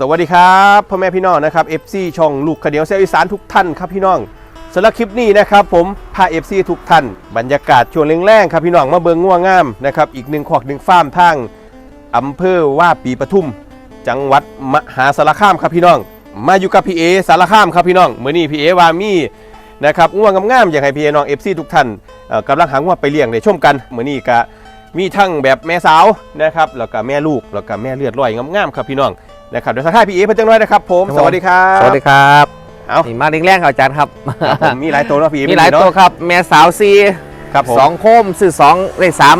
สวัสดีครับพ่อแม่พี่น้องนะครับ FC ช่องลูกขเดียวเซลอีสานทุกท่านครับพี่น้องสำหรับคลิปนี้นะครับผมพา FC ทุกท่านบรรยากาศช่วงแรงๆครับพี่น้องมาเบิงง่วงงามนะครับอีกหนึ่งขอกหนึ่งฟาร์มทางอำเภอว่าปีปทุม จังหวัดมหาสารคามครับพี่น้อง มาอยู่กับพี่เอสารคามครับพี่น้องเมื่อนี้พี่เอวามีนะครับง่วงงามๆอยากให้พี่เอน้อง FC ทุกท่านกำลังหาง่วงไปเลี้ยงได้ชมกันเมื่อนี้ก็มีทั้งแบบแม่สาวนะครับแล้วก็แม่ลูกแล้วก็แม่เลือดลอยงามๆครับพี่น้อง นะครับเดี๋ยวสักทายพี่เอเพิ่นจังน้อยนะครับผมครับสวัสดีครับสวัสดีครับเอานี่มาเลี้ยงแรกครับอาจารย์ครับครับผมมีหลายตัวเนาะพี่เอมีหลายเนาะตัวครับ แม่สาวซีครับผมสองโคมซื้อสองได้สาม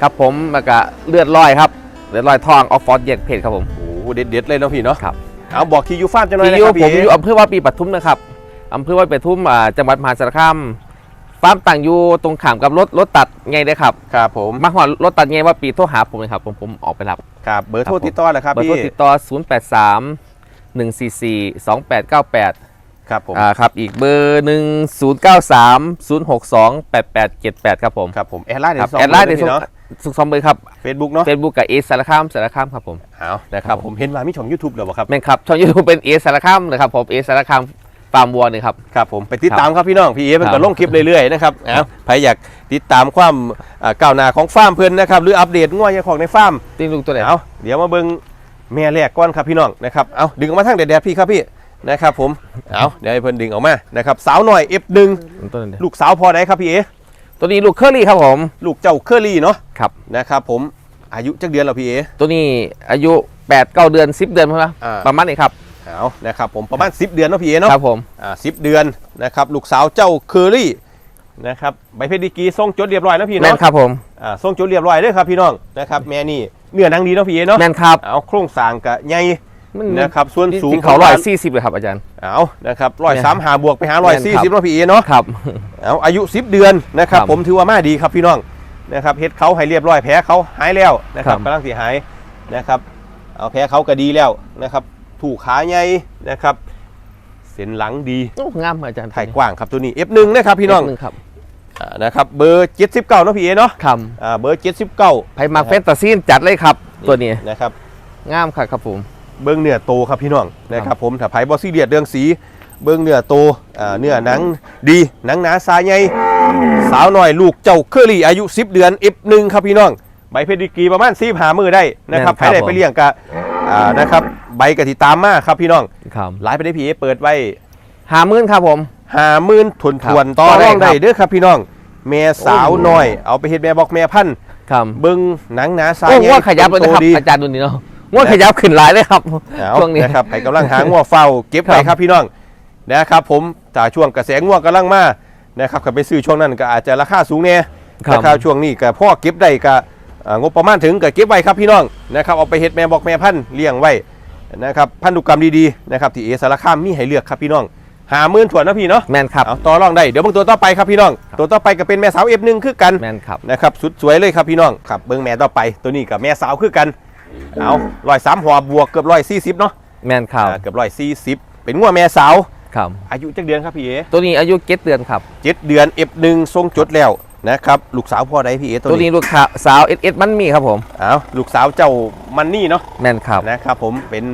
ครับผมแล้วก็เลือดลอยครับเลือดลอยทองออฟฟอร์ดเย็ดเพจครับผมโอ้โหเด็ดๆเลยเนาะพี่เนาะครับเอาบอกที่ยูฟาร์มจังน้อยที่นะอคยู่รับผมพี่อยู่อำเภอว่าปีปทุมนะครับอำเภอว่าปีปทุมอ่าจังหวัดมหาสารคาม ฟาร์มต่างอยู่ตรงขามกับรถรถตัดไงเลยครับครับผมมาหอดรถตัดไงว่าปีโทรหาผมเลยครับผมผมออกไปรับครับเบอร์โทรครับผมติดต่อนะครับเบอร์พี่โทรติดต่อ 083 144 2898 ครับผมอ่าครับอีกเบอร์หนึ่งศูนย์เก้าสามศูนย์หกสองแปดแปดเจ็ดแปดครับผมครับผมแอดไลน์ครับสองแอดไลน์ในพี่เนาะสุขสมเบอร์ครับเฟซบุ๊กเนาะเฟซบุ๊กกับเอสสารคามสารคามครับผมเอานะครับผมเห็นว่ามีช่องยูทูบแล้วบ่ครับแม่นครับช่องยูทูบเป็นเอสสารคามนะครับผมเอสสารคาม ฟาร์มวัวนี่ครับ ครับผมไปติดตามครับพี่น้องพี่เอเพิ่นครัก็บลงคลิปเรื่อยๆนะครับเอาใครอยากติดตามความอ่าก้าวหน้าของฟาร์มเพิ่นนะครับหรืออัปเดตง่วยของในฟาร์มติ้งลูกตัวไหนเอาเดี๋ยวมาเบิ่งแม่แรกก่อนครับพี่น้องนะครับเอาดึงออกมาทางแดดๆพี่ครับพี่นะครับผมเอาเดี๋ยวให้เพิ่นดึงออกมานะครับสาวหน่อย F1 ตัวนี้ลูกสาวพอไหนครับพี่เอตัวนี้ลูกเคอรี่ครับผม ลูกเจ้าเคอรี่เนาะครับนะครับผมอายุจักเดือนแล้วพี่เอตัวนี้อายุ8ปดเก้าเดือน 10 เดือนครับอ่าประมาณนี้ครับ เอานะครับผมประมาณ 10 เดือนเนาะพี่เอเนาะครับผมอ่าสิเดือนนะครับลูกสาวเจ้าเคอรี่นะครับใบเพชรดีกรีส่งจดเรียบร้อยนะพี่แม่นเนาะครับผมอ่าส่งจดเรียบร้อยเด้อครับพี่น้องนะครับแม่นี่เนื้อหนังดีเนาะพี่เอเนาะแม่นครับเอาโครงสร้างกะใหญ่มันนะครับส่วนสูงที่เขาร้อยสี่สิบเลยครับอาจารย์ เอานะครับร้อยสามหาบวกไปหาร้อยแม่สี่นครัสิบบเนาะพี่เอเนาะ ครับ เอาอายุ 10 เดือนนะครับครับผมถือว่ามาดีครับพี่น้องนะครับเฮ็ดเขาให้เรียบร้อยแผลเขาหายแล้วนะครับครับ กำลังสิหายนะครับเอาแผลเขาก็ดีแล้วนะครับ ถูกขาใหญ่นะครับ เส้นหลังดีโอ้งามอาจารย์ถ่ายกว้างครับตัวนี้ F1 นะครับพี่น้องหนึ่งครับอ่านะครับเบอร์ 79เนาะพี่เอเนาะคอ่าเบอร์ 79ำไพมาเฟนตาซีนจัดเลยครับตัวนี้นะครับงามค่ะครับผมเบิ้งเนื้อโตครับพี่น้องนะครับผมถ้าไผบอซี่เดียดเรื่องสีเบิ้งเนื้อโตอ่าเนื้อหนังดีหนังหนาสายใหญ่สาวหน่อยลูกเจ้าเคอรี่อายุ 10 เดือน F1 ครับพี่น้องใบเพชรดีกรีประมาณ4หามือได้นะครับแม่นครับใครได้ไปเลี้ยงกะ อ่านะครับใบกะทิตามมาครับพี่น้องครับหลายไปได้พี่เอเปิดไว้หามื่นครับผมหาหมื่นทวนทวนครับต่อรองต่อได้ได้ครับเด้อครับพี่น้องแม่สาวโอ้น้อย เอาไปเฮ็ดแม่บอกแม่พันธุ์ครับเบิ้งหนังหนาสายโอ้ใหญ่งวดขยับเลยนะครับโตดีอาจารย์ดูนี่เนาะงวดขยับขึ้นหลายเลยครับเอาช่วงนี้นะครับใครกำลังหางัวเฝ้าเก็บไปครับครับพี่น้องนะครับผมถ้าช่วงกระแสงัวกำลังมานะครับขับไปซื้อช่วงนั้นก็อาจจะราคาสูงแน่ครับราคาช่วงนี้ก็พ่อเก็บได้ก็อ่า งบประมาณถึงก็เก็บไว้ครับพี่น้องนะครับเอาไปเฮ็ดแม่บอกแม่พันธุ์เลี้ยงไว้นะครับพันธุกรรมดีๆนะครับที่เอสารคามมีให้เลือกครับพี่น้องหาหมื่นถวนนะพี่เนาะแมนครับเอาต่อรองได้เดี๋ยวเบิ่งตัวต่อไปครับพี่น้อง ตัวต่อไปก็เป็นแม่สาวเอฟหนึ่งคือกันแมนครับนะครับสุดสวยเลยครับพี่น้องครับเบิ่งแม่ต่อไปตัวนี้กับแม่สาวคือกันเอาร้อยสามหัวบวกเกือบร้อยสี่สิบเนาะแมนครับอ่าเกือบร้อยสี่สิบเป็นงัวแม่สาวครับอายุจักเดือนครับพี่เอตัวนี้อายุเจ็ดเดือนครับเจ็ดเดือนเอฟหนึ่งทรงจดแล้ว นะครับลูกสาวพ่อใดพี่เอตัตัววนี้นี้ลูกค้าสาวเอสเอสมันมีครับผมเอาลูกสาวเจ้ามันนี่เนาะแมนครับ นะครับผมเป็น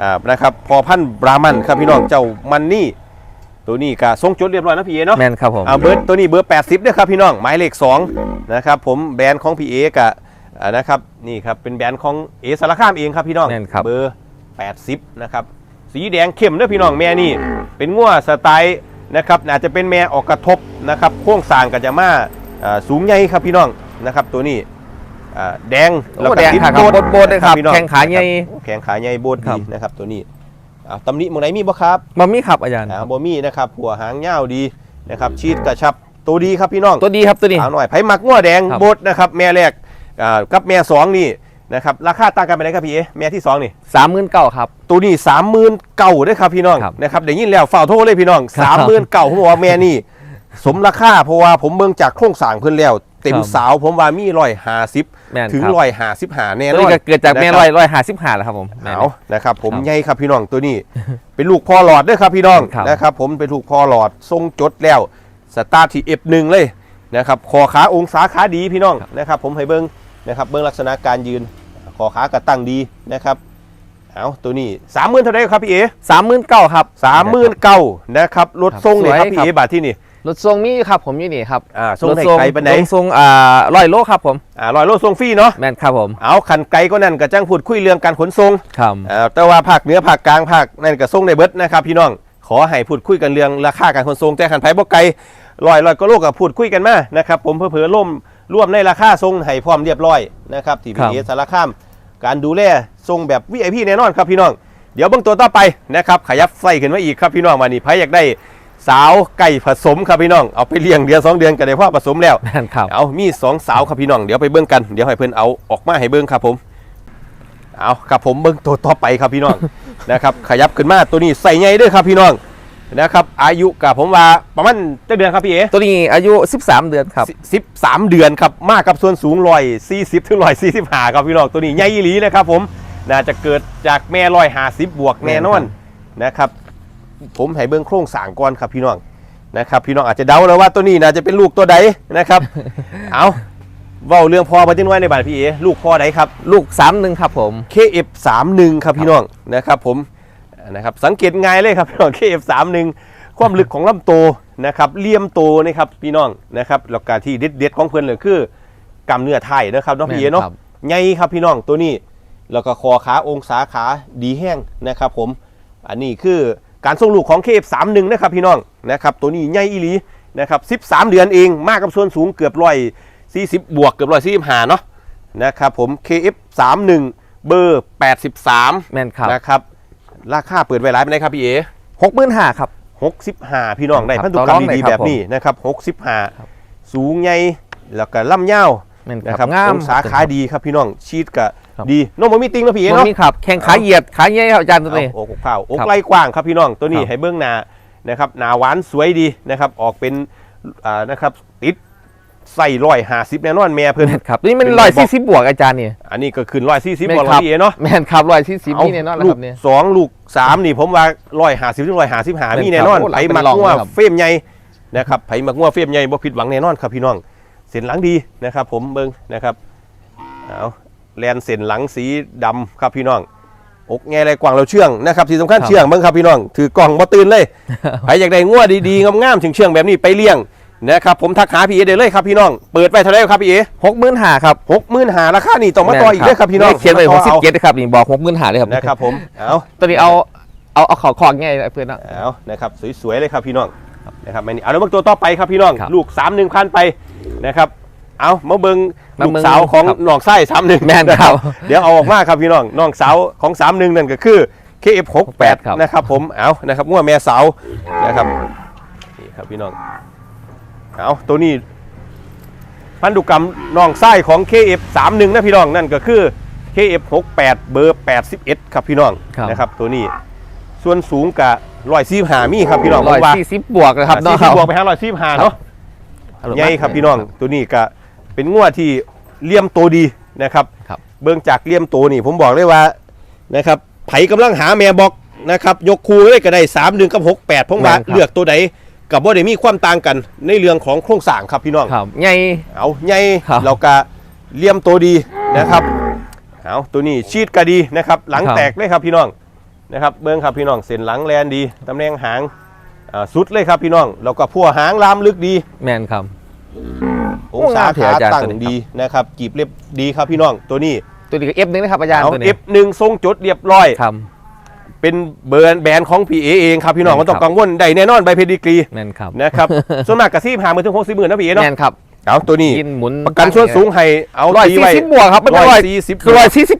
อ่านะครับพอพันธุ์บรามันครับพี่น้องเจ้ามันนี่ ตัวนี้ก็ทรงจดเรียบร้อยนะพี่เอเนาะ แมนครับผม เอาเบอร์ตัวนี้เบอร์ 80ด้วยครับพี่น้องหมายเลข2นะครับผมแบรนด์ของพี่เอกะอ่านะครับนี่ครับเป็นแบรนด์ของเอสารคามเองครับพี่น้องแม่นครับ เบอร์ 80นะครับสีแดงเข้มเด้อพี่น้องแม่นี่ เป็นงัวสไตล์นะครับอาจจะเป็นแม่ออกกระทบนะครับโค้งสร้างก็จะมาอ่า สูงใหญ่ครับพี่น้องนะครับ ตัวนี้อ่าแดงโอ้แดงค่ะครับโบดโบดเลยครับพี่น้องแข้งขาใหญ่แข้งขาใหญ่โบดครัดีบนะครับ ตัวนี้อ่าตำหนิหมองไหนมีบ่ครับมันมีครับอาจารย์อ่าบ่มีนะครับหัวหางยาวดีนะครับชีดกระชับตัวดีครับพี่น้องตัวดีครับตัวนี้สาวหน่อยไผ่มักงัวแดงครับโบดนะครับแม่แรกอ่ากับแม่สองนี่นะครับราคาต่างกันไปไหนครับพี่เอแม่ที่สองนี่สามหมื่นเก้าครับตัวนี้สามหมื่นเก่าด้วยครับพี่น้องครับนะครับเดี๋ยวยินแล้วฝ่ากโทษเลยพี่น้องครัสามหมื่นบเก่าผมบอกว่าแม่นี่ สมราคาเพราะว่าผมเบิ่งจากโครงสร้างเพิ่นแล้ว เต็มครับสาวผมว่ามีร้อยหาสิบแม่นถึงครับร้อยหาสิบหาแน่นตัวอนี้นก็เกิดจากแม่นะคร้รัอบยร้อยห้าสิบห้าแล้วครับผมแม่นเอานะครับผมครับใหญ่ครับพี่น้องตัวนี้ เป็นลูกพ่อหลอดด้วยครับพี่น้องครับ นะครับผมเป็นลูกพ่อหลอดทรงจดแล้วสตาร์ทที่ F1 เลยนะครับคอขาองศาขาดีพี่น้องนะครับผมให้เบิ้งนะครับเบิ้งลักษณะการยืนคอขากระตั้งดีนะครับเอาตัวนี้สามหมื่นเท่าไหรครับพี่เอสามหมื่นเก้าครับ สามหมื่นเก้านะครับรถทรงเนี่ยครับสวยพี่ครับเอบาทที่นี่ รถทรงมีครับผมอยู่นี่ครับอ่าทรงรถในไกลปานไหนรถทรงอ่าร้อยโลครับผมอ่าลอยรถทรงฟรีเนาะแม่นครับผมเอาคันไกลก็นั่นก็จ้างพูดคุยเรื่องการขนส่งครับอ่าแต่ว่าภาคเหนือภาคกลางภาคนั่นก็ส่งในเบิดนะครับพี่น้องขอให้พูดคุยกันเรื่องราคาการขนส่งแต่คันไผบ่ไกลลอยลอยก็โลกกับพูดคุยกันมานะครับผมเพื่อๆล่มร่วมในราคาทรงให้พร้อมเรียบร้อยนะครับที่พีเอสารคามการดูแลทรงแบบ VIP แน่นอนครับพี่น้อง เดี๋ยวเบื้องตัวต่อไปนะครับขยับไส้ขึ้นมาอีกครับพี่น้องวันนี้ไผอยากได้ สาวไก่ผสมครับพี่น้องเอาไปเลี้ยงเดือนสองเดือนก็ได้พ่อผสมแล้วแม่นครับเอามีสองสาวครับพี่น้องเดี๋ยวไปเบิ้งกันเดี๋ยวให้เพิ่นเอาออกมาให้เบิ้งครับผมเอาครับผมเบิ้งตัวต่อไปครับพี่น้องนะครับขยับขึ้นมาตัวนี้ใส่ใหญ่เด้วยครับพี่น้องนะครับอายุกับผมว่าประมาณเจ็ดเดือนครับพี่เอตัวนี้อายุ 13 เดือนครับสิบสามเดือนครับมากกับส่วนสูงร้อยสี่สิบถึงร้อยสี่สิบห้าครับพี่น้องตัวนี้ใหญ่อีหลีนะครับผมน่าจะเกิดจากแม่ร้อยห้าสิบบวกแน่นอนนะครับ ผมให้เบิ้งโครงสร้างก่อนครับพี่น้องนะครับ พี่น้องอาจจะเดาแล้วว่าตัวนี้น่าจะเป็นลูกตัวใดนะครับ เอาเว้าเรื่องพ่อมาจังน้อยในบ้านพี่เอลูกพ่อใดครับ ลูก31ครับผม KF31 ครับพี่น้องนะครับผมนะครับสังเกตง่ายเลยครับพี่น้อง KF31 ความลึกของลำโตวนะครับเลี่ยมโตนะครับพี่น้องนะครับแล้วการที่เด็ดเด็ดๆของเพื่อนเลยคือกำเนื้อไทยนะครับเน้องพี่เอเนาะแม่นครับใหญ่ครับพี่น้องตัวนี้แล้วก็คอขาองศาขาดีแห้งนะครับผม อันนี้คือ การส่งลูกของ KF31 นะครับพี่น้องนะครับตัวนี้ใหญ่อีหลีนะครับ13เดือนเองมากกับส่วนสูงเกือบร้อย40บวกเกือบร้อยสี่สิบห้าเนาะนะครับผม KF31 เบอร์ 83แม่นครับนะครับราคาเปิดไว้ร้ายไปไหนครับพี่เอ65,000ครับ65พี่น้องได้ครับพันธุกรรมต่อรองได้ดีคๆรับแบบนี้นะครับครับ65สูงใหญ่แล้วก็ล่ำยาวแม่นนะคครัรับบงามองศาขาดีครับพี่น้องชีดก็ ครับ ดีน้องมันมีติงนะพี่เอมันเนาะ มีครับแข้งขาเหยียดขาใหญ่ครับอาจารย์ตัวเอานี้อกอกเผาอกครับไล่กว้างครับพี่น้องตัวนี้ครับให้เบื้องหน้านะครับหนาหวานสวยดีนะครับออกเป็นอ่านะครับติดใส่ร้อยหาสิบแน่นอนแม่เพิ่นแม่นครับตัวนี้มันเป็นร้อยบอกสี่สิบบวกอาจารย์นี่อันนี้ก็ขึ้นร้อยสี่สิบแม่กว่านร้คอรัยพี่เอเนาะแม่นครับร้อยสี่สิบนี่แน่นอนแหละลูคกรับเนี่ย สองลูกสามนี่ผมว่าร้อยหาสิบถึงร้อยหาสิบหาเป็นมีแน่นอนครับโอ้หลัไผงเป็นมักรองงัวเลยครับ เฟรมใหญ่นะครับไผมักงัวเฟรมใหญ่บ่ผิดหวังแน่นอนครับพี่น้องเส้นหลังดีนะครับ ผมเบิ่งนะครับเอา แลนเส้นหลังสีดำครับพี่น้องอกแง่ไรกว้างเราเชื่องนะครับที่สำคัญครับเชื่องเบิ่งครับพี่น้องถือกล่องบ่ตื่นเลยใครอยากได้งัวดีๆงามๆเชื่องๆแบบนี้ไปเลี้ยงนะครับผมทักหาพี่เอได้เลยครับพี่น้องเปิดไปเท่าไหร่ครับพี่เอหกหมื่นห้าครับหกหมื่นหาราคานี่ต้องมาต่ออีกเด้อครับพี่น้องเขียนไว้หมากสิต่บอเจ็ดครับนี่บอกหกหมื่นห้าเลยครับนะครับผมเอาตัวนี้เอาเอาเอาขอของง่ายเพื่อนเนาะเอานะครับสวยๆเลยครับพี่น้องนะครับไม่นี่เอาแล้วเบิ่งตัวต่อไปครับพี่น้องครับลูก3 1พันไปนะครับ เอามาเบิ่งมาลูกเบิ่งสาวของครับน้องไส้สามหนึ่งแม่นครับเดี๋ยวเอาออกมาครับพี่น้องน้องสาวของสามหนึ่งนั่นก็คือ KF68 ครับ นะครับผมเอานะครับงัวแม่สาวนะครับนี่ครับพี่น้องเอาตัวนี้ พันธุกรรมน้องไส้ของ KF31 นะพี่น้องนั่นก็คือ KF68 เบอร์ 81 ครับพี่น้องครับ นะครับตัวนี้ส่วนสูงกับร้อยสี่หามีครับพี่น้องร้อยผมว่าสี่สิบบวกนะครับสี่เนาะสิบบวกไปห้าร้อยสี่หาเนาะเอาลงมาใหญ่ครับพี่น้องตัวนี้ก็ เป็นงวดที่เลี่ยมโตดีนะครับครับ เบื้องจากเลี่ยมโตนี่ผมบอกเลยว่านะครับไผกำลังหาแม่บอกนะครับยกคูเลยก็ได้สามหนึ่งกับหกแปดผมว่าแม่นครับ เลือกตัวใดกับว่าได้มีความต่างกันในเรื่องของโครงสร้างครับพี่น้อง ครับใหญ่เอาใหญ่ครับ เราก็เลี่ยมตัวดีนะครับ เอาตัวนี้ชีดก็ดีนะครับ หลังครับแตกเลยครับพี่น้องนะครับ เบื้องครับพี่น้องเส้นหลังแลนดีตำแหน่งหางอ่าสุดเลยครับพี่น้องแล้วก็พัวหางลามลึกดี แมนครับ องศาโอ้งามเถขาอะอาจารย์ตั้งตัวนี้ดีนะครับกีบเรียบดีครับพี่น้องตัวนี้ตัวนี้ก็เอฟหนึ่งนะครับอาจารย์เอาตัวเอนี้ ฟหนึ่งทรงจุดเรียบร้อย ครับ เป็นเบอร์แบรนด์ของพีเอเองครับพี่น้องแม่ไม่นต้องครับ กังวลได้แน่นอนใบเพดิกรีแมนครับนะครับ ส่วนมากกระซีผ่ามือถึงหกสิบหมื่นนะพี่เอแมเนาะนครับเอาตัวนี้ กินหมุนประกันส่วนสูงให้เอาร้อยตีสี่ไว้สิบบวกครับไม่ร้ใช่อยร้อยสี่สิบคือร้อยสี่สิบ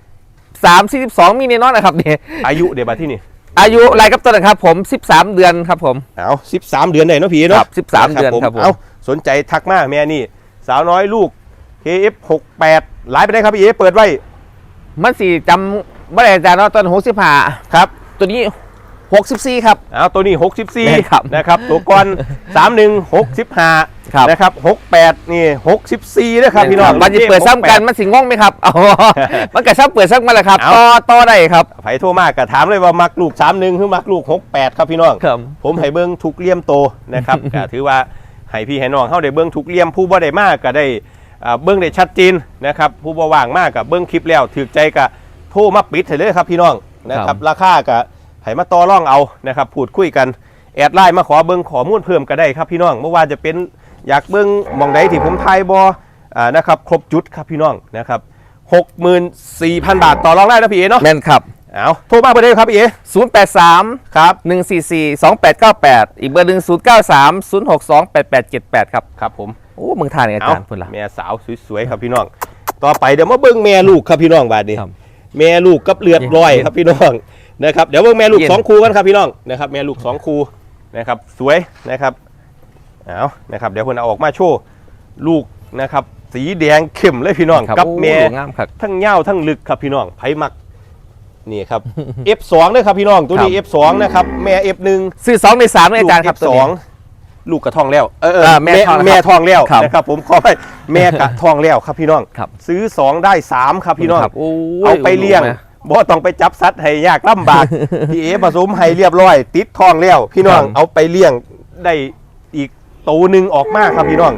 สามสี่สิบสองมีแน่นอนนะครับเนี่ยอายุเดี๋ยวมาที่นี่อายุรายกับตัวนะครับผมสิบสามเดือนครับผม เอาสิบสามเดือนไหนเนาะพี่เนาะครับ13เดือนครับผม เอาสนใจทักมาแม่นี่ สาวน้อยลูก KF68 หลายไปได้ครับพี่เอเปิดไว้มันสี่จำไม่ได้อาจารย์เนาะตอนหกสิบห้าครับ ตัวนี้หกสิบสี่ครับ เอาตัวนี้แม่นครับ 64นะครับตัวก่อน31 65ครับนะครับ68นี่64นะครับพี่น้อง มันจะเปิดซ้ำกันมันสิงงไหมครับอ๋อมันกระชับเปิดซ้ำกันแหละครับเอา ต่อต่อได้ครับไผโทรมากก็ถามเลยว่ามักลูก 31หรือมักลูก 68 ครับพี่น้อง ครับ ผมให้เบิ้งทุกเลี่ยมโตนะครับ ก็ถือว่า ให้พี่ให้น้องเฮาได้เบิ้งทุกเลี่ยมผู้บ่ได้มากก็ได้อ่าเบิ้งได้ชัดเจนนะครับผู้บ่ว่างมากก็เบิ้งคลิปแล้วถูกใจก็โทรมาปิดให้เลยครับพี่น้องนะครับราคาก็ให้มาต่อรองเอานะครับพูดคุยกันแอดไลน์มาขอเบิ้งข้อมูลเพิ่มก็ได้ครับพี่น้องเมื่อว่าจะเป็นอยากเบิ้งหมองใดที่ผมทายบอ่านะครับครบจุดครับพี่น้องนะครับ64,000บาทต่อรองได้นะพี่เอเนาะแม่นครับ เอาโทรมาเบอร์เดครับพี่เอ083ครับ144 2898อีกเบอร์หนึ่ง093 062 8878ครับครับผมโอ้เมืองทานเนี่ยอาเอาจารย์พุ่นละแม่สาวสวยๆครับพี่น้อง ต่อไปเดี๋ยวมาเบิ้งแม่ลูกครับพี่น้องบาดนี้ครับแม่ลูกกับเลือดร้อยครับพี่น้องนะครับเดี๋ยวเบิ้งแม่ลูกเย็นสองคู่กันครับพี่น้องนะครับแม่ลูกสองคู่นะครับสวยนะครับเอานะครับเดี๋ยวเพิ่นเอาออกมาโชว์ลูกนะครับสีแดงเข้มเลยพี่น้องครับกับโอ้แม่ดูงามครับทั้งเง่าวทั้งลึกครับพี่น้องไผมัก นี่ครับ F2 ด้วยครับพี่น้องตัวนี้ครับ F2 นะครับแม่ F1 ซื้อสองในสามเลยอาจารย์ครับลูกตัว F2 นี้ลูกกระทองแล้วเออเอออ่าแม่ทองแล้วแม่ทองแล้วครับนะครับผมขอไปแม่กระทองแล้วครับพี่น้องครับซื้อ 2 ได้ 3 ครับพี่น้องครับโอ้ยเอาไปเลี้ยงดูนะบ่ต้องไปจับสัตว์ให้ยากลำบากพี่เอผสมให้เรียบร้อย ติดทองแล้ว พี่น้องครับเอาไปเลี้ยงได้อีกตัวหนึ่งออกมาครับพี่น้อง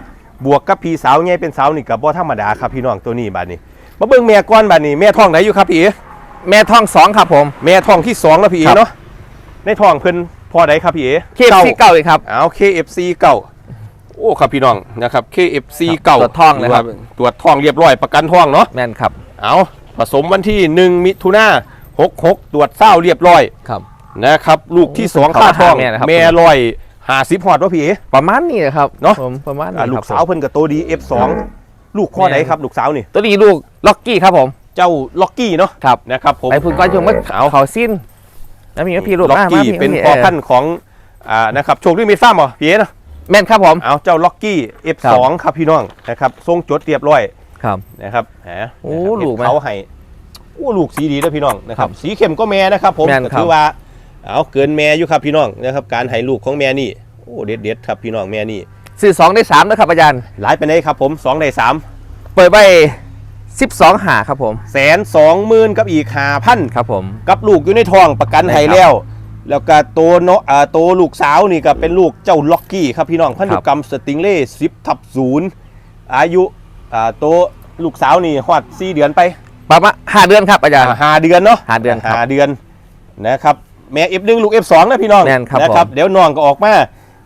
บวกกับพี่สาวไงเป็นสาวนี่กับบ่ธรรมดาครับพี่น้องตัวนี้บาดนี้มาเบิ่งแม่ก้อนบาดนี้แม่ทองไหนอยู่ครับพี่เอ แม่ท้องสองครับผม แม่ทองที่สองแล้วพี่เอครับ เนาะในทองเพิ่นพอใดครับพี่เอเคฟซีเก่าอีกครับ เอา KFC เก่าโอ้ครับพี่น้องนะครับ KFC ครับเก่าตรวจทองเลยครับ ตรวจทองเรียบร้อยประกันทองเนาะแม่นครับเอาผสมวันที่ 1 มิถุนา66 ตรวจเศร้าเรียบร้อยครับ นะครับลูกที่โอ้2ค่าทองแม่นะครับ แม่ลอยหาสิบหอดวะพี่เอ๋ประมาณนี้นะครับเนอะผมประมาณนี้อะลูคกรับสาวเพิ่นกับโตดี F2 ลูกข้อไหนครับลูกสาวนี่ตัวนี้ลูกล็อกกี้ครับผม เจ้าล็อกกี้เนาะครับนะครับผมไปพุ่นก้อนชมว่าเอาเขาสิ้นแล้วมีพี่ลูกล็อกมากี้มาพี่เป็นพี่พ่อเพันธุ์ของอ่านะครับโชคดีมีฟ้าร์มเหรอพี่เอ๋เนาะแม่นครับผมเอาเจ้าล็อกกี้ F2 ครับพี่น้องนะครับทรงจดเรียบร้อยครับนะครับแหมโอ้นะครับลูกไหมเขาให้โอ้ลูกสีดีนะพี่น้องนะครับครับ สีเข้มก็แม่นะครับ ผมแม่นก็ครับถือว่าเอาเกินแม่อยู่ครับพี่น้องนะครับการให้ลูกของแม่นี่โอ้เด็ดเด็ดๆครับพี่น้องแม่นี่ซื้อสองในสามนะครับอาจารย์หลายไปไหนครับผมสองในสามเปิดไป สิบสองหาครับผมแสนสองหมื่นกับอีกหาพันครับผม กับลูกอยู่ในท้องประกันให้ได้ครับแล้ว แล้วก็ตัวเนาะอ่าตัวลูกสาวนี่ก็เป็นลูกเจ้าล็อกกี้ครับพี่น้องพันธุกรรมสติงเล่สิบทับศูนย์อายุอ่าตัวลูกสาวนี่ฮอดสี่เดือนไปประมาณห้าเดือนครับอาจารย์ อ่าหาเดือนเนาะห้าเดือนครับหาเดือนนะครับแม่ F1 ลูก F2 นะพี่น้องแม่นครับนะครับผมเดี๋ยวน้องก็ออกมา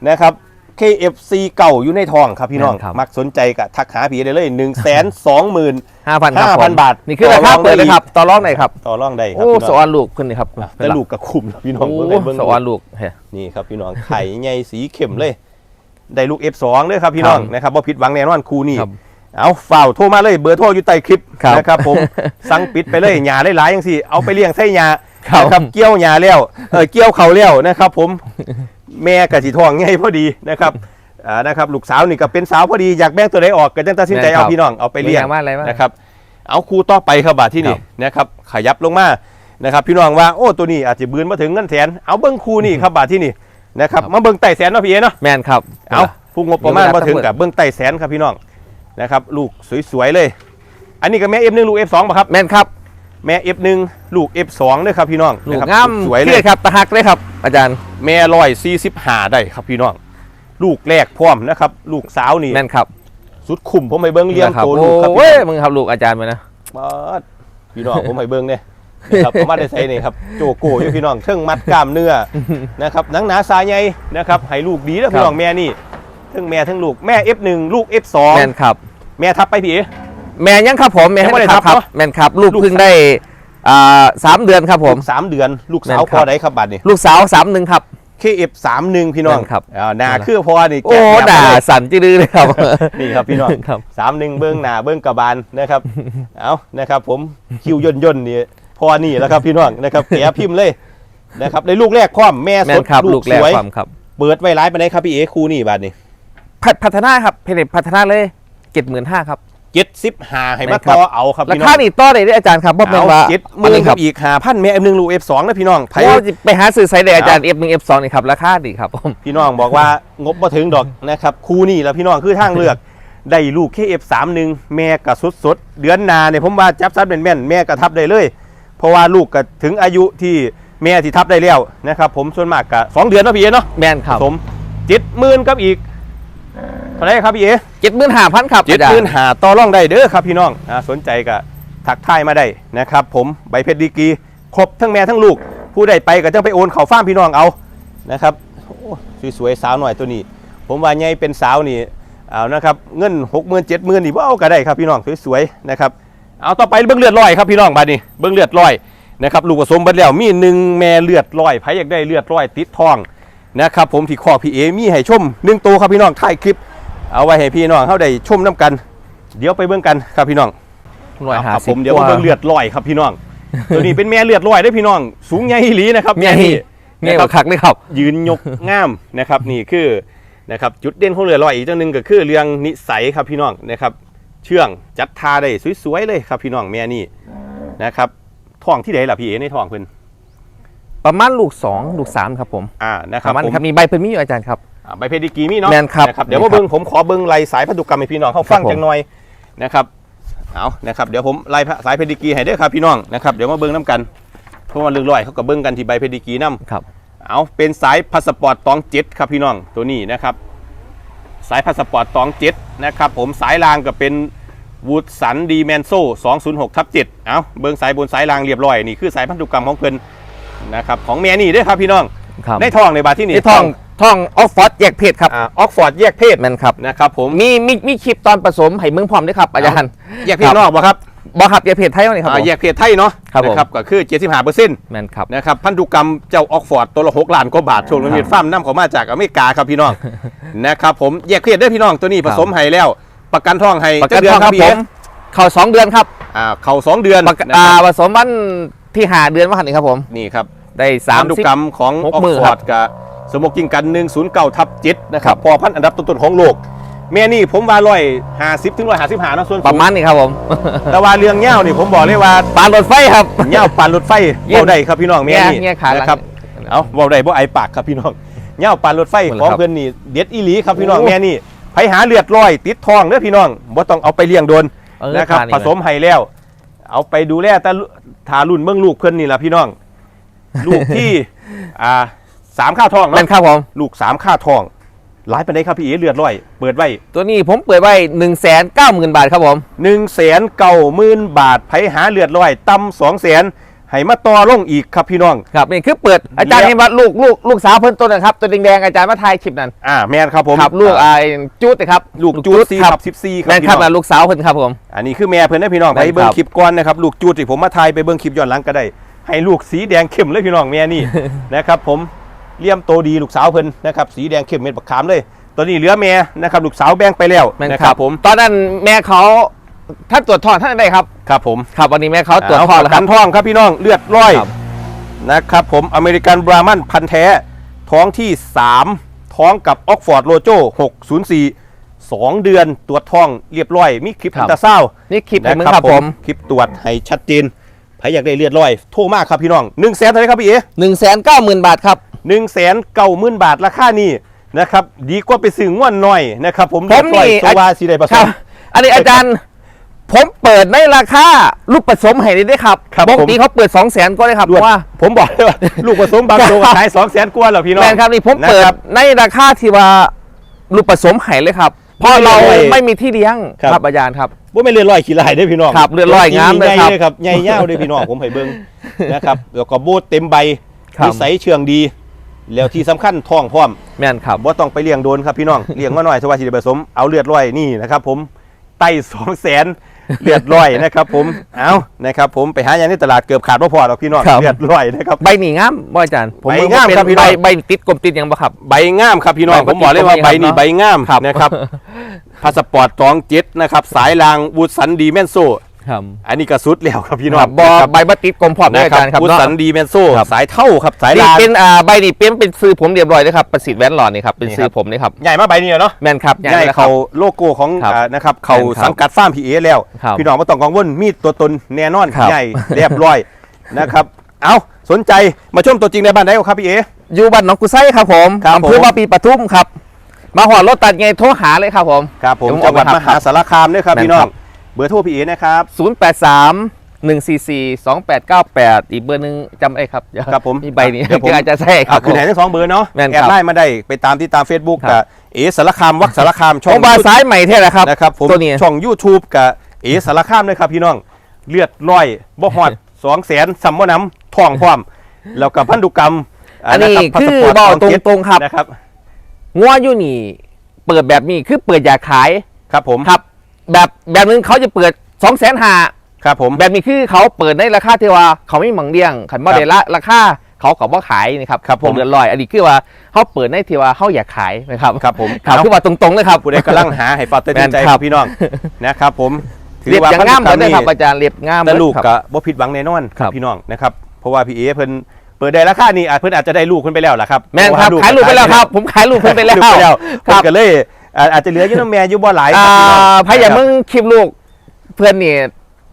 นะครับ KFC เก่าอยู่ในทองครับพี่น้อง แม่นครับ มักสนใจก็ทักหาพี่ได้เลย1 2 0 0 0 0 ห้าพันครับผม5,000บาทนี่คือราต่อรคาองได้เปิดเลยครับต่อรองไหนอยครับต่อรองได้ครับโอ้พี่สน้องวรรค์ลูกขึ้นนี่ครับแต่ลูกก็คุ้มนะพี่น้องโอ้เบิ่งให้เบิ่งสวรรค์ลูกเฮ้ยนี่ครับพี่น้องไข่ใหญ่สีเข้มเลย ได้ลูก F2 เลยครับพี่น้องครับนะครับบ่ผิดหวังแน่นอนคู่นี้ครับเอาฝ่าวโทรมาเลยเบอร์โทรอยู่ใต้คลิปครับ นะครับผม สั่งปิดไปเลยหญ้าหลายๆอย่างสิเอาไปเลี้ยงไส้หญ้า ครับ นะครับเกี่ยวหญ้าแล้วเออเกี่ยวเขาแล้วนะครับ ผมแม่กะสิทองไงพอดีนะครับอ่านะครับลูกสาวนี่ก็เป็นสาวพอดีอยากแบ่งตัวใดออกก็จังตัดสินใจแม่นครัเอาบพี่น้องเอาไปเลี้ยงมีอย่างว่าอะไรบ้าง นะครับ เอาคู่ต่อไปครับบาทที่นี่ครับนะครับขยับลงมานะครับ พี่น้องว่าโอ้ตัวนี้อาจจะบืนมาถึงเงินแสนเอาเบิ้งคู่นี่ครับบาทที่นี่นะครับมาเบิ้งไต่แสนเนาะพี่เอเนาะแม่นครับ เอาผู้งบประมาณเดี๋ยวมาถึงเวลากับเบื้องใต้แสนครับพี่น้องนะครับ ลูกสวยๆเลย อันนี้ก็แม่ F1 ลูก F2 ป่ะครับ แม่นครับ แม่ F1 ลูก F2 ด้วยครับพี่น้องลูกนะครับงามสวยเลเลยยครับตะหักเลยครับ อาจารย์แม่ลอย45ได้ครับพี่น้อง ลูกแรกพร้อมนะครับ ลูกสาวนี่แม่นครับสุดคุ้มผมไปเบิ้งเลี้ยงนะครับตัวลูกครับโอ้พี่ยน้องมึงครับลูกอาจารย์มานะป๊าดพี่น้องผมไปเบิ้งเนี่ยนะครับผมมาได้ใส่นี่ครับโจโก้อยู่พี่น้องเครื่องมัดกล้ามเนื้อนะครับหนังหนาสายใหญ่นะครับให้ลูกดีแล้วพี่น้องแม่นี่ทั้งแม่ทั้งลูกแม่ F1 ลูก F2 แม่นครับ แม่ทับไปพี่เอ๋ แม่ยังครับผมแม่ยังไม่ได้ให้ทับครับเนอะแม่นครับลูกลูก เพิ่งได้อ่าสามเดือนครับผมลูกสามเดือนลูกสาวแม่นพครับอได้ครับบัตรนี่ลูกสาวสามหนึ่งครับ KF 3 1พี่น้องแม่นครับ อ่าหนาคือพอนี่โอ้แกะแบบด่าเลย สั่นจืดเลยครับ นี่ครับพี่น้องครับ สามหนึ่งเบิ้งหนาเบิ้งกระบาลนะครับ เอานะครับ ผมคิวย่นย่นๆนี่พอนี่แล้วครับพี่น้องนะครับแกะพิมพ์เลยนะครับในลูกแรกคว่ำแม่แม่สนดครับลูลูกกแรสกวยความครับเปิดไว้ร้ายไปไหนครับพี่เอครูนี่บัตรนี่พัฒพัฒนาครับเพจพัฒนาเลยเจ็ดหมื่นห้าครับ เจ็ดสิบหาให้แม่มานครับต่อเอาครับราพี่น้คาองนี่ต่อได้เด้ออาจารย์ครับบ่แม่นเอาว่าเจ็ดหมื่นคกัรับบอีกหาพันแม่เอ็มหนึ่งลูกเอฟสองนะพี่น้องไผเพราะว่าไปหาซื้อไซส์เดอาจารย์ F1 F2 นี่ครับราคาดีครับผม พี่น้องบอกว่างบมาถึงดอกนะครับครูนี่แหล้วพี่น้องคือทางเลือก ได้ลูกแค่ F31 แม่กะสุดสดๆ เดือนหนาเนี่ยผมว่าจับซัดเป็นแม่นๆแม่กะทับได้เลย เพราะว่าลูกก็ถึงอายุที่แม่ที่ทับได้แล้วนะครับผมส่วนมากกะสองเดือนเนาะพี่เอเนาะแม่นครับสมเจ็ดหมื่นกับอีก เท่าไหรครับพี่เอเจ็ดหมื่นห้าพันครับเจ็ดอาจารหมื่นย์หาต่อรองได้เด้อครับพี่น้องอ่าสนใจกะทักทายมาได้นะครับผมใบเพชรดีกรีครบทั้งแม่ทั้งลูก ผู้ใดไปก็จะไปโอนเข่าฟ้าร์มพี่น้องเอานะครับโอ้สวยๆสาวหน่อยตัวนี้ ผมว่าใหญ่เป็นสาวนี่เอานะครับเงินหกหมื่นเจ็ดหมื่นนี่ว่าเอาก็ได้ครับพี่น้องสวยๆนะครับเอาต่อไปเบิ้งเลือดลอยครับพี่น้องบาดนี้เบิ้งเลือดลอยนะครับลูกผสมเบัดแล้วมีหนึ่งแม่เลือดลอยไผอยากได้เลือดลอยติดทองนะครับผมที่คอกพี่เอมีให้ชมหนึ่งตัวครับพี่น้องถ่ายคลิป เอาไว้ให้พี่น้องเขาได้ชมน้กัน เดี๋ยวไปเบิ้งกันครับพี่น้องร้อยคห้ารับสิผบมเดี๋ยวมาเบิ้งเลือดลอยครับพี่น้อง ตัวนี้เป็นแม่เลือดลอยได้อพี่น้อง สูงใหญ่อีหลีนะครับเงี้ยนี่เงี้ยนะคบัรับกคักเลยครับ ยืนยกง่ามนะครับ นี่คือนะครับจุดเด่นของเรือลอยอีกตัวหนึ่งก็คือเรื่องนิสัยครับพี่น้องนะครับ เชื่องจัดทาได้สวยๆเลยครับพี่น้องแม่นี่นะครับท้องที่ไหนล่ะพี่เอในท้องเพิ่นประมาณลูกสองลูกสามครับผม อ่า นะคปรับระมาณผมครับ มีใบเพิ่มมีอยู่อาจารย์ครับอ่า ใบเพดิกรีมีเนาะแม่นครับนะครับเดี๋ยวนี่มาเบิ้งผมขอเบิ้งลายสายพันธุกรรมให้พี่น้องเขาฟังครับผมจังหน่อยนะครับเอานะครับเดี๋ยวผมไล่สายเพดิกรีให้เด้อครับพี่น้องนะครับเดี๋ยวมาเบิ้งน้กันเพราะว่าเรื่องลอยเขาก็เบิ้งกันที่ใบเพดิกรีนํครับเอาเป็นสายพาสปอร์ตตองเจ็ดครับพี่น้องตัวนี้นะครับสายพาสปอร์ตตองเจ็ดนะครับผมสายรางก็เป็นวูดสันดีแมนโซ่206ทับ7เอาเบิ้งสายบนสายรางเรียบร้อยนี่คือสายพันธุกรรมของเพิ่นนะครับของแม่นี่เด้อครับพี่น้องครับในท้องในบาทที่นี่นี่ทอง ทองออฟฟอร์ดแยกเพศครับอ่าออกฟอร์ดแยกเพศแม่นครับนะครับผมมีมีมีคลิปตอนผสมให้เมืองพร้อมด้วยครับอาจารย์แยกเพศนอกบ่ครับบอครับแยกเพศไทยว่านี่ครับอ่าผมแยกเพศไทยเนาะครับผมนะครับก็คือ75เปอร์เซ็นต์แม่นครับนะครับพันธุกรรมเจ้าออกฟอร์ดตัวละ6ล้านกว่าบาทช่วงนี้ฟาร์มน้ำเขามาจากอเมริกาครับพี่น้องนะครับผมแยกเพศได้อพี่น้องตัวนี้ผสมให้แล้ว ประกันท้องให้ประกันเดืทอองครับพี่ผเอ๋มเข้าสองเดือนครับอ่าเข่าสองเดือนประกันนะอ่าครับผสมวันที่หาเดือนว่าหันนี่ครับผมนี่ครับได้สาพัมนธุสิบกรรมของหกออกมือฟคอรัร์บดกับ สมกินกัน109ทับ7นะคครัรับบพอพันธุ์อันดับต้นๆของโลก แม่นี่ผมว่าร้อยห้าสิบถึงร้อยห้าสิบห้านะส่วนปสูระงมาณนี้ครับผม แต่ว่าเรื่องเง่านี่ผมบอกเลยว่าปานรถไฟครับเง่าปั่นรถไฟเยี่ยมเว้าได้ครับพี่น้องแม่นี่เงี้ยขาหลังนะครับเอาเว้าได้บ่ไอปากครับพี่น้องเง่าปั่นรถไฟหมดขแล้วองครับเพื่อนนี่เด็ดอีหลีครับพี่น้องโอ้แม่นี่ไปหาเลือดลอย ติดทองเด้อพี่น้องบ่ต้องเอาไปเลี้ยงโดนเออนะครับทานอีกผสมให้แล้ว เอาไปดูแลแต่ทารุ่นเมืองลูกเพื่อนนี่ล่ะพี่น้อง ลูกที่อ่า สามข้าวทองแม่นเนาะครับผม ลูกสามข้าวทองหลายปันไดครับพี่เอ๋เลือดลอย เปิดไว้ตัวนี้ผมเปิดไว้1นึ่งแสนเก้าหมื่นบาทครับผมหนึ่งแสนเก้าหมื่นบาทไผหาเลือดลอยต่ำสองแสนให้มาต่อลงอีกครับพี่น้อง ครับนี่คือเปิดอาจารย์เลี้ยงเห็นว่าลูกลูกลูกสาวเพิ่นตัวนะครับ ตัวแดงๆอาจารย์มาถ่ายคลิปนั้นอ่าแมนครับผมครับลูกอ่าไอ้จูดนะครับลูกจูดสี่คขัรับสิบสี่ครัแม่นครับพี่น้องลูกสาวเพิ่นครับผมอันนี้คือแม่เพื่อนนะพี่น้องแม่ไปนเบิ้งครับคลิปก่อนนะครับลูกจูดที่ผมมาถ่ายไปเบิ้งคลิปย้อนหลังก็ได้ ให้ลูกสีแดงเข้มเลยพี่น้องแม่นี่นะครับผม เลี่ยมโตดีลูกสาวเพิ่นนะครับสีแดงเข้มเม็ดบักขามเลย ตอนนี้เหลือแม่นะครับลูกสาวแบ่งไปแล้วแม่นนะคครัรับบผมตอนนั้นแม่เขาท่านตรวจทองท่านได้ครับครับผมครับวันนี้แม่เขาตรวจเอาทองปแล้วระคกัรับ นทองครับพี่น้องเลือดร้อยครับ นะครับผมอเมริกันบรามันพันธุ์แท้ ท้องที่ 3 ท้องกับออกฟอร์ดโลโจ604 2เดือนตรวจท้องเรียบร้อย มีคลิปครัอับนตราซาวด์ นี่คลิปให้มึงนะครับผมคลิปตรวจให้ชัดเจนใครอยากได้เลือดร้อย โทรมากครับพี่น้อง1นึ่งแสนเท่าไหรครับพี่เอ๋หนึ่งแสนเก้าหมื่นบาทครับ หนึ่งแสนเก้าหมื่นบาทราคานี่นะครับดีกว่าไปซื้อง่วนหน่อยนะครับ ผมผมเลือดร้อยนี่ ตัววาสีได้ผคสรับม อันนี้อาจารย์ ผมเปิดในราคาลูกผสมให้ได้ด้วยครับครับปกติผม เขาเปิด2องแสนก็ได้ครับเพราะว่า ผมบอกเลยว่าลูกผสมบางตัวขายสองแสนกว่าแล้วพี่น้องแมนครับนี่ผมเปิดนะครับในราคาที่ว่าลูกผสมไห่เลยครับเพราะเราเลือดลอยไม่มีที่เลี้ยงครับ ครับอาจารย์ครับว่าไม่เลือดลอยขี้ลายได้อพี่น้องครับเลือดลอยงามเลยครับใหญ่ครับใหญ่เย่าได้อพี่น้องผมให้เบิ่งนะครับแล้วก็โบดเต็มใบครับ นิสัยเชื่องดี แล้วที่สำคัญท้องพร้อมแมนครับบ่ต้องไปเลี้ยงโดนครับพี่น้อง เลี้ยงมาหน่อยสวัสดิผสมเอาเลือดลอยนี่นะครับผมไต้สองแสนเลือดลอยนะครับผมเอานะครับผมไปหาอย่างในตลาดเกือบขาดบ่พอหรอกพี่น้องครับเลือดลอยนะครับใบหนีงามบ่อาจารย์ผมใบเบิ่งามเป็นครับพี่น้ใบองใบติดกลมติดหยังบ่ครับใบงามครับพี่น้องใบผมบอกเลยว่าปกติใบนี้ครับใบงามครับนะครับพาสปอร์ตสองเจ็ดนะครับสายรางบูสันดีแมนโซ ครับอันนี้ก็สุดแล้วครับพี่น้อคงรับบอนะครับใบบัติดกลมพร้อมด้วยนะอาครับจารย์ครับบูเนาะสันดีแมนโซครับสายเท่าครับสายนี่รางเป็นอ่าใบนี่เป็นเป็นซื้อผมเรียบร้อยเลยครับประสิทธิ์แว่นหลอดนี่ครับเป็นนี่ซื้อครับผมนี่ครับใหญ่มาใบนี้เนาะแมนครับใหญ่แล้วครับเขาโลโก้ของครับอ่านะครับเขาแม่นครับสังกัดฟาร์มพีเอแล้วครับพี่น้องไม่ต้องกังวลมีตัวตนแน่นอนครับใหญ่เรียบร้อยนะครับเอาสนใจมาชมตัวจริงในบ้านได้ครับพี่เออยู่บ้านหนองกุไซครับผมครับอำเภอผมบาปีปทุมครับ มาหอดรถตัดไงโทรหาเลยครับผม ครับผมเดี๋ยวจังหวัดผมมเอาไปหาสารคามด้วยครับแม่นพี่น้อครังบ เบอร์โทรพี่เอนะครับ 083 144 2898 อีกเบอร์หนึงจำไอ้ครับเดี๋ยวครับผมมีใบนี้เดี๋ยวผมที่อาจจะใช่คอ่ารับคือไหนทั้งสองเบอร์เนาะแม่นแอครับดไลน์มาได้ไปตามที่ตาม Facebook ครักับ บเอสารคามวักสารคามช่ขอองงบาซ้ายใหม่เท่าไหร่ครับนะครับผมตัวนี้ ช่อง YouTube กับเอสารคามด้วยครับพี่น้องเลือดร้อยบ่หอด2 0 0แสนซัมมอน้ำทองพร้อมแล้วก็พันธุกรรมอันนี้ะรับคือพาสปบอกร์ตตรงๆครับ นะครับ งัวอยู่นี่ เปิดแบบนี้คือเปิดอยากขายครับผม ครับ แบบแบบนึงเขาจะเปิด2องแสนหาครับผม แบบนี้คือเขาเปิดในราคาที่ว่าเขาไม่มังเลี้ยงขันบ่ครับได้ละราคาเขาเขาบ่ขายนี่ครับครับผมเดือนลอยอันนี้คือว่าเขาเปิดในที่ว่าเขาอยากขายนะครับครับผมครับเอาคือว่าตรงๆเลยครับผู้ใดกำลังหาให้ฝากเตือนใจแม่นคครัรับบพี่น้องนะครับผมเรียบอย่างงามพัเลนยธุกรรมนะครับอาจารย์เรียบงามแต่ลูกครับก็บ่ผิดหวังแน่นอนครับพี่น้องนะครับเพราะว่าพี่เอเพิ่นเปิดได้ราคานี้อาจเพิ่นอาจจะได้ลูกเพิ่นไปแล้วล่ะครับแม่นครับเพะว่ขายลูกไปแล้วครับ ผมขายลูกเพิ่นไปแล้วลูกไปแล้วคเพิ่นรับก็เลย อ่าอาจจะเหลืออยู่น้ำแม่อยู่บ่หลายอ่าครับพี่น้องพายอย่ามึงคลิปลูกเพื่อนนี่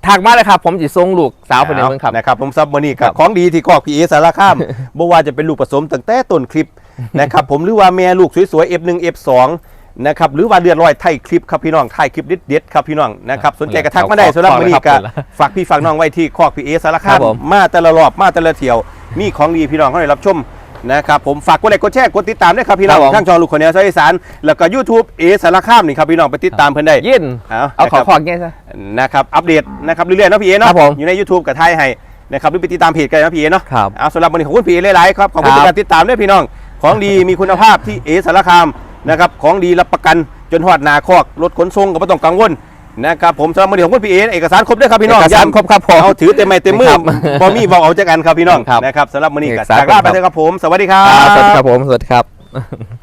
ทักมาเลยครับ ผมจะส่งลูกสาวคนนี้มึงครับนะครับผมซับมื้อนี้ครักับบของดีที่กอกพี่เอสารคามบ่ว่าจะเป็นลูกผสมตั้งแต่ต้นคลิปนะครับผมหรือว่าแม่ลูกสวยๆ F1 F2 นะครับหรือว่าเดือนร้อยไทยคลิปครับพี่น้องไทยคลิปเด็ดๆครับพี่น้องนะครับสนใจกระทักมาได้ขอบคุณสำหรับมื้อนี้ครัก็บฝากพี่ฝากน้องไว้ที่คอกพี่เอสารคาครัมบผมมาแต่ละรอบมาแต่ละเที่ยว มีของดีพี่น้องเขาได้รับชม นะครับผมฝากกดไลค์กดแชร์กดติดตามด้วยครับพี่น้องครับผม ทั้งช่องลูกคนแนวสายอีสานแล้วก็ YouTube เอสารคามนี่ครับพี่น้องไปติดตามเพิ่นได้ยินเอาเอาขอนะครับ ขอแง่ซะ นะครับอัปเดตนะครับเรื่อยๆเนาะพี่เอเนาะครับผมอยู่ใน YouTube กับไทยให้นะครับหรือไปติดตามเพจกันนะพี่เอเนาะครับเอาสำหรับวันนี้ขอบคุณพี่เอหลายๆครับขอบคุณครับที่การติดตามด้วยพี่น้อง ของดีมีคุณภาพที่เอสารคามนะครับของดีรับประกันจนหอดนาคอกรถขนส่งก็ไม่ต้องกังวล นะครับผมสำหรับวันนี้ของคุณพี่เอเอกสารครบด้วยครับพี่น้องเอกสารย้ำครบครับผมเอาถือเต็มไม้เต็มมือครับบอมี่บอกเอาจากกันครับพี่น้องครับนะครับสำหรับวันนี้เอก็กสารจากลาครบไปเลยครับผม สวัสดีครัครับสวัสดีบครับผมสวัสดีครับ